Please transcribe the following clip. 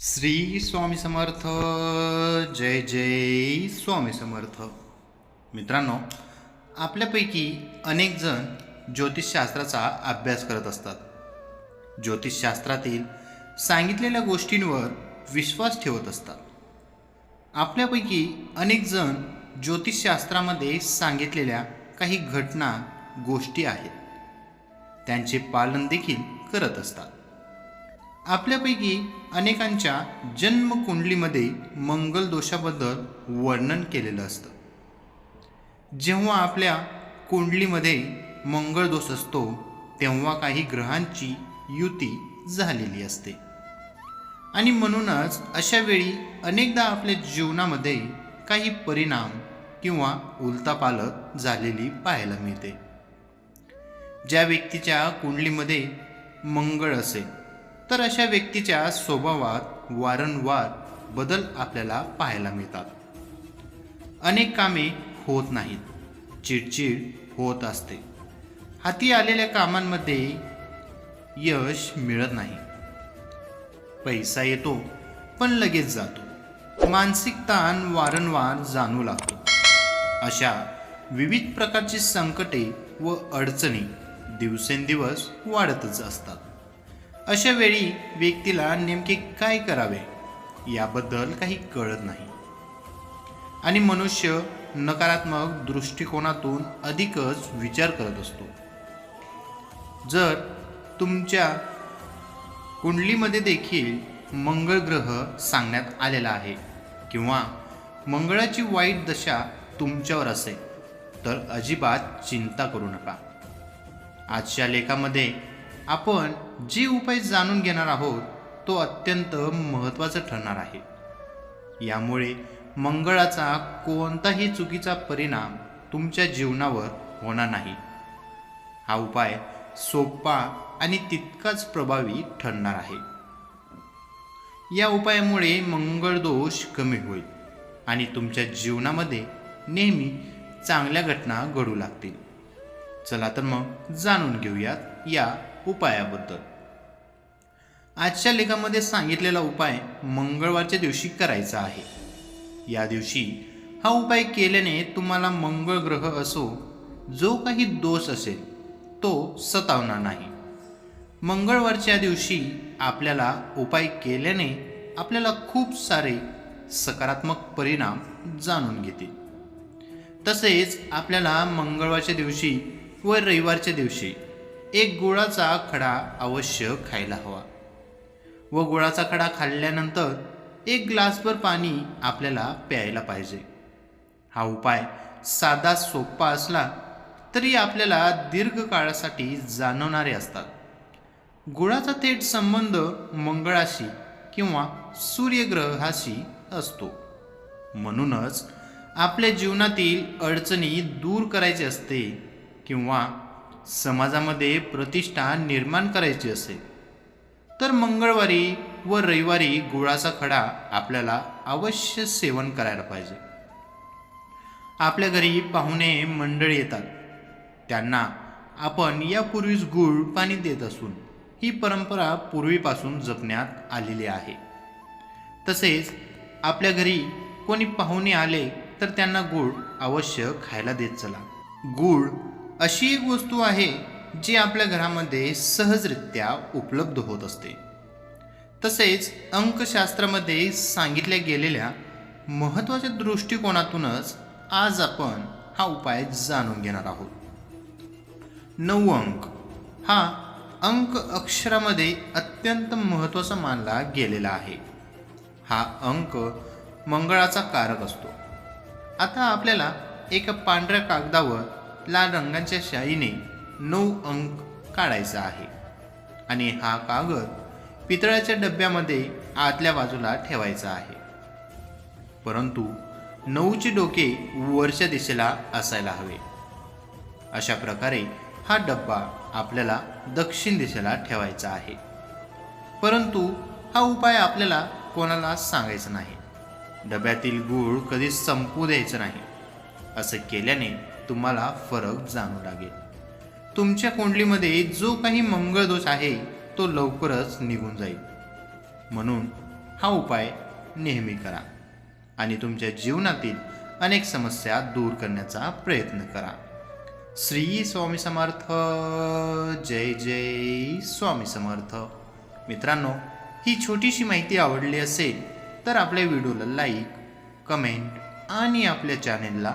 श्री स्वामी समर्थ जय जय स्वामी समर्थ. मित्रांनो आपल्यापैकी अनेक जण ज्योतिषशास्त्राचा अभ्यास करत असतात. ज्योतिषशास्त्रातील सांगितलेल्या गोष्टींवर विश्वास ठेवत असतात. आपल्यापैकी अनेक जण ज्योतिषशास्त्रामध्ये सांगितलेल्या काही घटना गोष्टी आहेत. त्यांचे पालन देखील करत असतात. आपल्यापैकी अनेकांच्या जन्मकुंडलीमध्ये मंगल दोषाबद्दल वर्णन केलेलं असतं. जेव्हा आपल्या कुंडलीमध्ये मंगळ दोष असतो तेव्हा काही ग्रहांची युती झालेली असते. आणि म्हणूनच अशा वेळी अनेकदा आपल्या जीवनामध्ये काही परिणाम किंवा उलतापालत झालेली पाहायला मिळते. ज्या व्यक्तीच्या कुंडलीमध्ये मंगळ असेल तर अशा व्यक्तीच्या स्वभावात वारंवार बदल आपल्याला पाहायला मिळतात. अनेक कामे होत नाहीत. चिडचिड होत असते. हाती आलेल्या कामांमध्ये यश मिळत नाही. पैसा येतो पण लगेच जातो. मानसिक ताण वारंवार जाणू लागतो. अशा विविध प्रकारची संकटे व अडचणी दिवसेंदिवस वाढतच असतात. अशा वेळी व्यक्तीला नेमके काय करावे याबद्दल काही कळत नाही. आणि मनुष्य नकारात्मक दृष्टिकोनातून अधिकच विचार करत असतो. जर तुमच्या कुंडलीमध्ये देखील मंगळ ग्रह सांगण्यात आलेला आहे किंवा मंगळाची वाईट दशा तुमच्यावर असेल तर अजिबात चिंता करू नका. आजच्या लेखामध्ये आपण जे उपाय जाणून घेणार आहोत तो अत्यंत महत्त्वाचा ठरणार आहे. यामुळे मंगळाचा कोणताही चुकीचा परिणाम तुमच्या जीवनावर होणार नाही. हा उपाय सोपा आणि तितकाच प्रभावी ठरणार आहे. या उपायामुळे मंगळ दोष कमी होईल आणि तुमच्या जीवनामध्ये नेहमी चांगल्या घटना घडू लागतील. चला तर मग जाणून घेऊयात या उपायाबद्दल. आजच्या लेखामध्ये सांगितलेला उपाय मंगळवारच्या दिवशी करायचा आहे. या दिवशी हा उपाय केल्याने तुम्हाला मंगळ ग्रह असो जो काही दोष असेल तो सतावणार नाही. मंगळवारच्या दिवशी आपल्याला उपाय केल्याने आपल्याला खूप सारे सकारात्मक परिणाम जाणून घेतील तसेच आपल्याला मंगळवारच्या दिवशी व रविवारच्या दिवशी एक गुळाचा खडा अवश्य खायला हवा. व गुळाचा खडा खाल्ल्यानंतर एक ग्लासभर पाणी आपल्याला प्यायला पाहिजे. हा उपाय साधा सोपा असला तरी आपल्याला दीर्घकाळासाठी जाणवणारे असतात. गुळाचा थेट संबंध मंगळाशी किंवा सूर्यग्रहाशी असतो. म्हणूनच आपल्या जीवनातील अडचणी दूर करायची असते किंवा समाजामध्ये प्रतिष्ठा निर्माण करायची असेल तर मंगळवारी व रविवारी गुळाचा खडा आपल्याला अवश्य सेवन करायला पाहिजे. आपल्या घरी पाहुणे मंडळी येतात. त्यांना आपण यापूर्वीच गुळ पाणी देत असून ही परंपरा पूर्वीपासून जपण्यात आलेली आहे. तसेच आपल्या घरी कोणी पाहुणे आले तर त्यांना गूळ अवश्य खायला देत चला. गूळ अशी एक वस्तू आहे जी आपल्या घरामध्ये सहजरित्या उपलब्ध होत असते. तसेच अंकशास्त्रामध्ये सांगितल्या गेलेल्या महत्त्वाच्या दृष्टिकोनातूनच आज आपण हा उपाय जाणून घेणार आहोत. नऊ अंक. हा अंक अक्षरामध्ये अत्यंत महत्त्वाचा मानला गेलेला आहे. हा अंक मंगळाचा कारक असतो. आता आपल्याला एका पांढऱ्या कागदावर लाल रंगाच्या शाईने नऊ अंक काढायचा आहे. आणि हा कागद पितळाच्या डब्यामध्ये आतल्या बाजूला ठेवायचा आहे. परंतु नऊचे डोके वरच्या दिशेला असायला हवे. अशा प्रकारे हा डब्बा आपल्याला दक्षिण दिशेला ठेवायचा आहे. परंतु हा उपाय आपल्याला कोणाला सांगायचा नाही. डब्यातील गूळ कधी संपू द्यायचं नाही. असं केल्याने तुम्हाला फरक जाणू लागेल. तुमच्या कुंडलीमध्ये जो काही मंगळ दोष आहे तो लवकरच निघून जाईल. म्हणून हा उपाय नेहमी करा आणि तुमच्या जीवनातील अनेक समस्या दूर करण्याचा प्रयत्न करा. श्री स्वामी समर्थ. जय जय स्वामी समर्थ. मित्रांनो ही छोटीशी माहिती आवडली असेल तर आपल्या व्हिडिओला लाईक कमेंट आणि आपल्या चॅनेलला